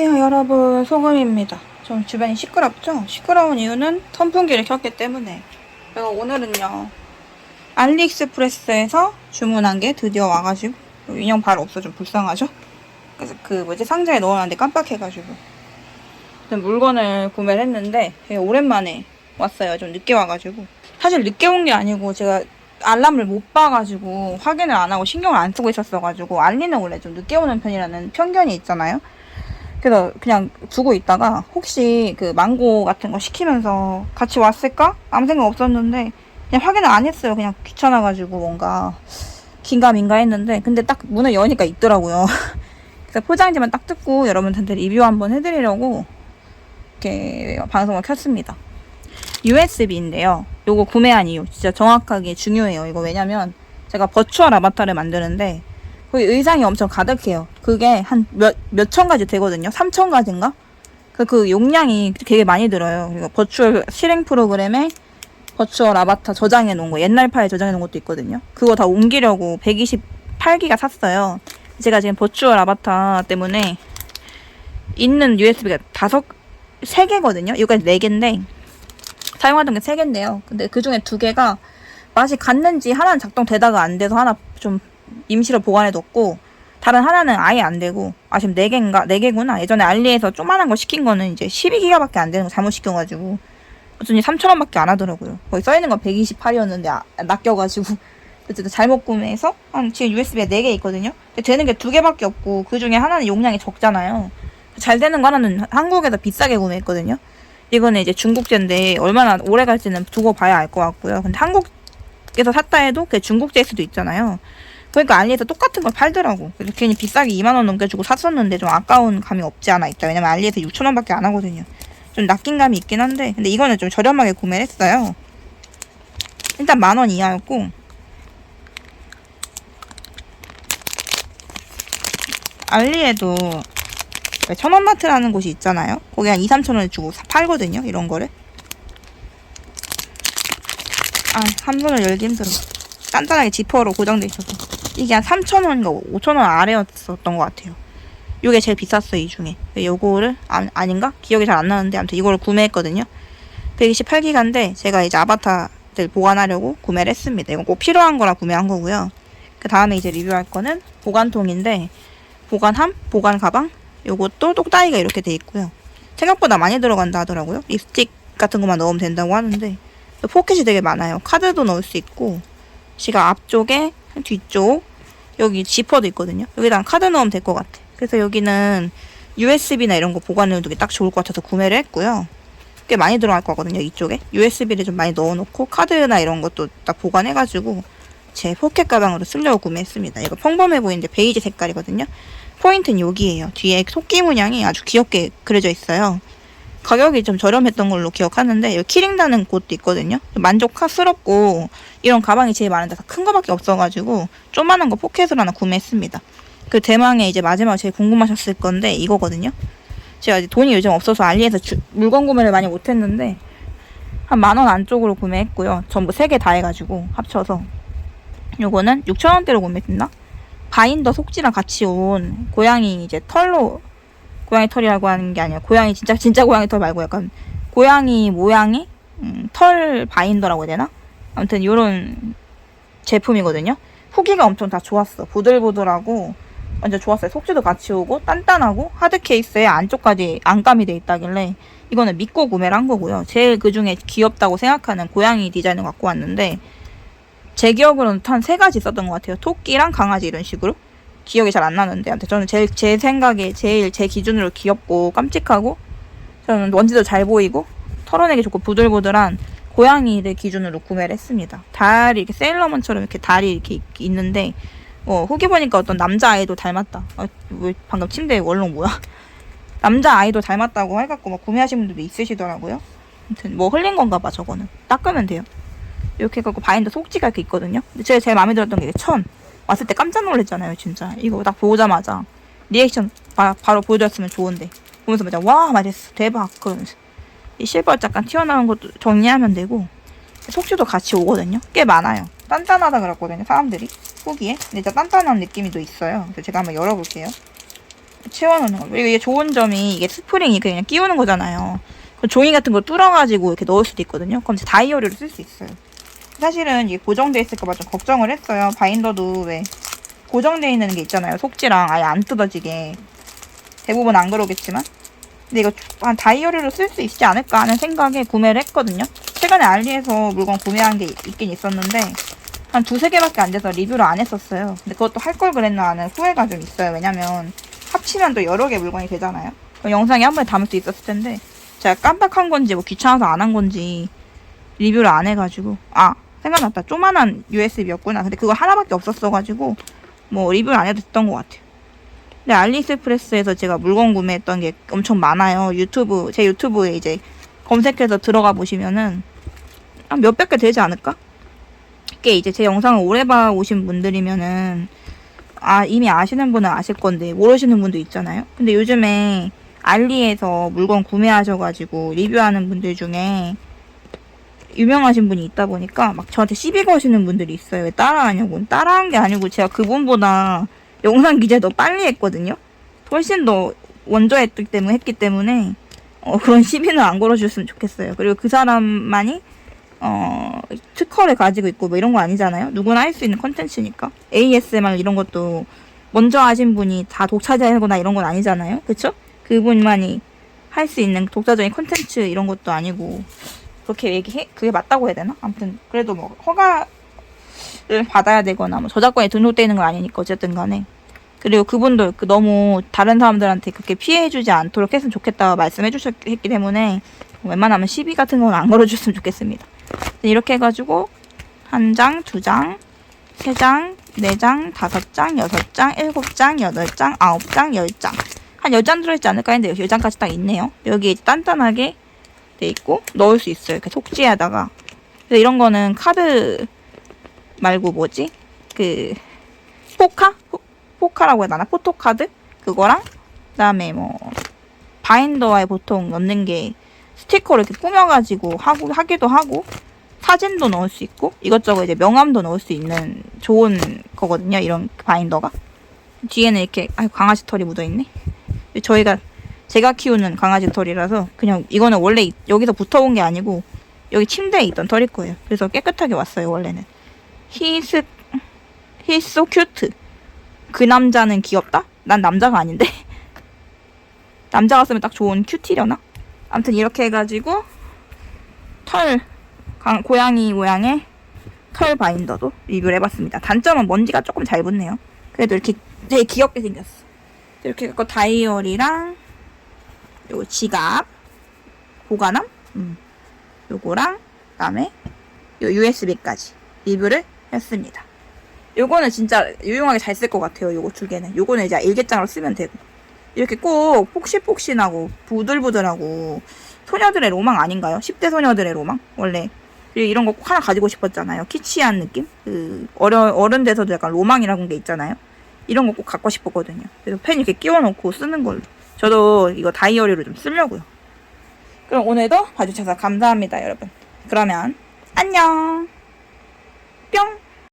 안녕하세요 여러분. 소금입니다. 좀 주변이 시끄럽죠? 시끄러운 이유는 선풍기를 켰기 때문에. 그리고 오늘은요 알리익스프레스에서 주문한 게 드디어 와가지고 인형 바로 없어 좀 불쌍하죠? 그래서 그 뭐지? 상자에 넣어놨는데 깜빡해가지고. 좀 물건을 구매를 했는데 되게 오랜만에 왔어요. 좀 늦게 와가지고. 사실 늦게 온 게 아니고 제가 알람을 못 봐가지고 확인을 안 하고 신경을 안 쓰고 있었어가지고 알리는 원래 좀 늦게 오는 편이라는 편견이 있잖아요. 그래서 그냥 두고 있다가 혹시 그 망고 같은 거 시키면서 같이 왔을까? 아무 생각 없었는데 그냥 확인을 안 했어요. 그냥 귀찮아가지고 뭔가 긴가민가 했는데 근데 딱 문을 여니까 있더라고요. 그래서 포장지만 딱 뜯고 여러분한테 리뷰 한번 해드리려고 이렇게 방송을 켰습니다. USB인데요. 요거 구매한 이유 진짜 정확하게 중요해요. 이거 왜냐면 제가 버추얼 아바타를 만드는데 거기 의상이 엄청 가득해요. 그게 한 몇, 몇천 가지 되거든요. 3천 가지인가? 그, 그 용량이 되게 많이 들어요. 그리고 버추얼 실행 프로그램에 버추얼 아바타 저장해 놓은 거, 옛날 파일 저장해 놓은 것도 있거든요. 그거 다 옮기려고 128기가 샀어요. 제가 지금 버추얼 아바타 때문에 있는 USB가 다섯, 세 개거든요. 여기까지 네 개인데, 사용하던 게 세 개인데요. 근데 그 중에 두 개가 맛이 갔는지 하나는 작동되다가 안 돼서 하나 좀 임시로 보관해 뒀고 다른 하나는 아예 안 되고 아 지금 네 개인가? 네 개구나. 예전에 알리에서 조그만한 거 시킨 거는 이제 12기가밖에 안 되는 거 잘못 시켜가지고 어쩐지 3,000원밖에 안 하더라고요. 거기 써있는 건 128이었는데 아, 낚여가지고. 어쨌든 잘못 구매해서 한 지금 USB에 4개 있거든요? 근데 되는 게두 개밖에 없고 그 중에 하나는 용량이 적잖아요. 잘 되는 거 하나는 한국에서 비싸게 구매했거든요? 이거는 이제 중국제인데 얼마나 오래 갈지는 두고 봐야 알 것 같고요. 근데 한국에서 샀다 해도 그게 중국제일 수도 있잖아요 그러니까 알리에서 똑같은 걸 팔더라고. 그래서 괜히 비싸게 2만원 넘겨주고 샀었는데 좀 아까운 감이 없지 않아 있다. 왜냐면 알리에서 6천원밖에 안 하거든요. 좀 낚인 감이 있긴 한데, 근데 이거는 좀 저렴하게 구매를 했어요. 일단 만 원 이하였고, 알리에도 천원마트라는 곳이 있잖아요. 거기 한 2, 3천원 주고 사- 팔거든요. 이런 거를. 아, 한 손을 열기 힘들어. 단단하게 지퍼로 고정돼 있어서. 이게 한 3,000원인가 5,000원 아래였었던 것 같아요. 요게 제일 비쌌어요, 이 중에. 요거를, 아, 아닌가? 기억이 잘 안 나는데, 아무튼 이거를 구매했거든요. 128기가인데, 제가 이제 아바타들 보관하려고 구매를 했습니다. 이건 꼭 필요한 거라 구매한 거고요. 그 다음에 이제 리뷰할 거는 보관통인데, 보관함, 보관 가방, 요것도 똑따이가 이렇게 돼 있고요. 생각보다 많이 들어간다 하더라고요. 립스틱 같은 것만 넣으면 된다고 하는데, 포켓이 되게 많아요. 카드도 넣을 수 있고, 지가 앞쪽에 뒤쪽 여기 지퍼도 있거든요. 여기다 카드 넣으면 될 것 같아. 그래서 여기는 USB나 이런 거 보관해 두기 딱 좋을 것 같아서 구매를 했고요. 꽤 많이 들어갈 거거든요. 이쪽에 USB를 좀 많이 넣어놓고 카드나 이런 것도 딱 보관해가지고 제 포켓 가방으로 쓰려고 구매했습니다. 이거 평범해 보이는데 베이지 색깔이거든요. 포인트는 여기에요. 뒤에 토끼 문양이 아주 귀엽게 그려져 있어요. 가격이 좀 저렴했던 걸로 기억하는데 여기 키링다는 곳도 있거든요. 만족스럽고 이런 가방이 제일 많은데 다 큰 거밖에 없어가지고 조그만한 거 포켓으로 하나 구매했습니다. 그 대망의 이제 마지막 제일 궁금하셨을 건데 이거거든요. 제가 이제 돈이 요즘 없어서 알리에서 주- 물건 구매를 많이 못했는데 한 만 원 안쪽으로 구매했고요. 전부 세 개 다 해가지고 합쳐서 요거는 6,000원대로 구매했나? 바인더 속지랑 같이 온 고양이 이제 털로 고양이 털이라고 하는 게 아니라 고양이 진짜 진짜 고양이 털 말고 약간 고양이 모양의 음, 털 바인더라고 해야 되나? 아무튼 요런 제품이거든요. 후기가 엄청 다 좋았어. 보들보들하고 완전 좋았어요. 속지도 같이 오고 단단하고 하드 케이스에 안쪽까지 안감이 돼 있다길래 이거는 믿고 구매를 한 거고요. 제일 그 중에 귀엽다고 생각하는 고양이 디자인을 갖고 왔는데 제 기억으로는 한 세 가지 있었던 것 같아요. 토끼랑 강아지 이런 식으로. 기억이 잘 안 나는데 아무튼 저는 제일 제 생각에 제일 제 기준으로 귀엽고 깜찍하고 저는 먼지도 잘 보이고 털어내기 좋고 부들부들한 고양이를 기준으로 구매를 했습니다. 달이 이렇게 세일러문처럼 이렇게 달이 이렇게 있- 있는데 어, 후기 보니까 어떤 남자 아이도 닮았다. 아, 왜 방금 침대에 원롱 뭐야? 남자 아이도 닮았다고 해갖고 막 구매하신 분들도 있으시더라고요. 아무튼 뭐 흘린 건가 봐 저거는 닦으면 돼요. 이렇게 해갖고 바인더 속지가 이렇게 있거든요. 근데 제가 제일 마음에 들었던 게 천. 왔을 때 깜짝 놀랐잖아요, 진짜. 이거 딱 보자마자 리액션 바, 로 보여줬으면 좋은데 보면서 맞아 와 말했어 대박 그러면서 이 실버 잠깐 튀어나온 것도 정리하면 되고 속지도 같이 오거든요. 꽤 많아요. 단단하다 그랬거든요, 사람들이 후기에. 근데 진짜 단단한 느낌이 또 있어요. 그래서 제가 한번 열어볼게요. 채워놓는 거. 그리고 이게 좋은 점이 이게 스프링이 그냥 끼우는 거잖아요. 그 종이 같은 거 뚫어가지고 이렇게 넣을 수도 있거든요. 그럼 이제 다이어리로 쓸 수 있어요. 사실은 이게 고정돼 있을까봐 좀 걱정을 했어요. 바인더도 왜 고정돼 있는 게 있잖아요. 속지랑 아예 안 뜯어지게. 대부분 안 그러겠지만. 근데 이거 한 다이어리로 쓸 수 있지 않을까 하는 생각에 구매를 했거든요. 최근에 알리에서 물건 구매한 게 있긴 있었는데 한 두세 개밖에 안 돼서 리뷰를 안 했었어요. 근데 그것도 할 걸 그랬나 하는 후회가 좀 있어요. 왜냐면 합치면 또 여러 개 물건이 되잖아요. 그 영상에 한 번에 담을 수 있었을 텐데 제가 깜빡한 건지 뭐 귀찮아서 안 한 건지 리뷰를 안 해가지고 아 생각났다. 조만한 USB였구나. 근데 그거 하나밖에 없었어가지고 뭐 리뷰를 안 해도 됐던 것 같아요. 근데 알리익스프레스에서 제가 물건 구매했던 게 엄청 많아요. 유튜브 제 유튜브에 이제 검색해서 들어가 보시면은 한 몇백 개 되지 않을까? 꽤 이제 제 영상을 오래 봐 오신 분들이면은 아 이미 아시는 분은 아실 건데 모르시는 분도 있잖아요. 근데 요즘에 알리에서 물건 구매하셔가지고 리뷰하는 분들 중에 유명하신 분이 있다 보니까 막 저한테 시비 거시는 분들이 있어요. 왜 따라하냐고. 따라한 게 아니고 제가 그분보다 영상 기재 더 빨리 했거든요. 훨씬 더 먼저 했기 때문에 했기 때문에 어, 그런 시비는 안 걸어줬으면 좋겠어요. 그리고 그 사람만이 어, 특허를 가지고 있고 뭐 이런 거 아니잖아요. 누구나 할 수 있는 컨텐츠니까. ASMR 이런 것도 먼저 하신 분이 다 독차지하거나 이런 건 아니잖아요. 그쵸? 그분만이 할 수 있는 독자적인 컨텐츠 이런 것도 아니고 그렇게 얘기해 그게 맞다고 해야 되나? 아무튼 그래도 뭐 허가를 받아야 되거나 뭐 저작권에 등록돼 있는 건 아니니까 어쨌든 간에 그리고 그분도 그 너무 다른 사람들한테 그렇게 피해주지 않도록 했으면 좋겠다 말씀해 주셨기 때문에 웬만하면 시비 같은 건 안 걸어줬으면 좋겠습니다. 이렇게 해가지고 한 장, 두 장, 세 장, 네 장, 다섯 장, 여섯 장, 일곱 장, 여덟 장, 아홉 장, 열 장. 한 열 장 들어있지 않을까 했는데 열 장까지 딱 있네요. 여기 단단하게 돼 있고 넣을 수 있어요. 이렇게 속지에다가. 그래서 이런 거는 카드 말고 뭐지? 그 포카? 포, 포카라고 해야 되나? 포토카드? 그거랑 그다음에 뭐 바인더에 보통 넣는 게 스티커를 이렇게 꾸며가지고 하고 하기도 하고 사진도 넣을 수 있고 이것저것 이제 명함도 넣을 수 있는 좋은 거거든요. 이런 바인더가 뒤에는 이렇게 아 강아지 털이 묻어 있네. 저희가 제가 키우는 강아지 털이라서 그냥 이거는 원래 이- 여기서 붙어온 게 아니고 여기 침대에 있던 털일 거예요. 그래서 깨끗하게 왔어요 원래는. He's so cute. 그 남자는 귀엽다? 난 남자가 아닌데. 남자가 쓰면 딱 좋은 큐티려나? 아무튼 이렇게 해가지고 털 강- 고양이 모양의 털 바인더도 리뷰를 해봤습니다. 단점은 먼지가 조금 잘 붙네요. 그래도 이렇게 되게 귀엽게 생겼어. 이렇게 해갖고 다이어리랑 요 지갑 보관함 음. 요거랑 그다음에 요 USB까지 리뷰를 했습니다. 요거는 진짜 유용하게 잘 쓸 것 같아요. 요거 두 개는. 요거는 이제 일기장으로 쓰면 되고. 이렇게 꼭 폭신폭신하고 부들부들하고 소녀들의 로망 아닌가요? 10대 소녀들의 로망? 원래 그리고 이런 거 꼭 하나 가지고 싶었잖아요. 키치한 느낌? 그 어려 어른 돼서도 약간 로망이라는 게 있잖아요. 이런 거 꼭 갖고 싶었거든요. 그래서 펜 이렇게 끼워놓고 쓰는 걸로. 저도 이거 다이어리로 좀 쓰려고요. 그럼 오늘도 봐주셔서 감사합니다, 여러분. 그러면 안녕. 뿅.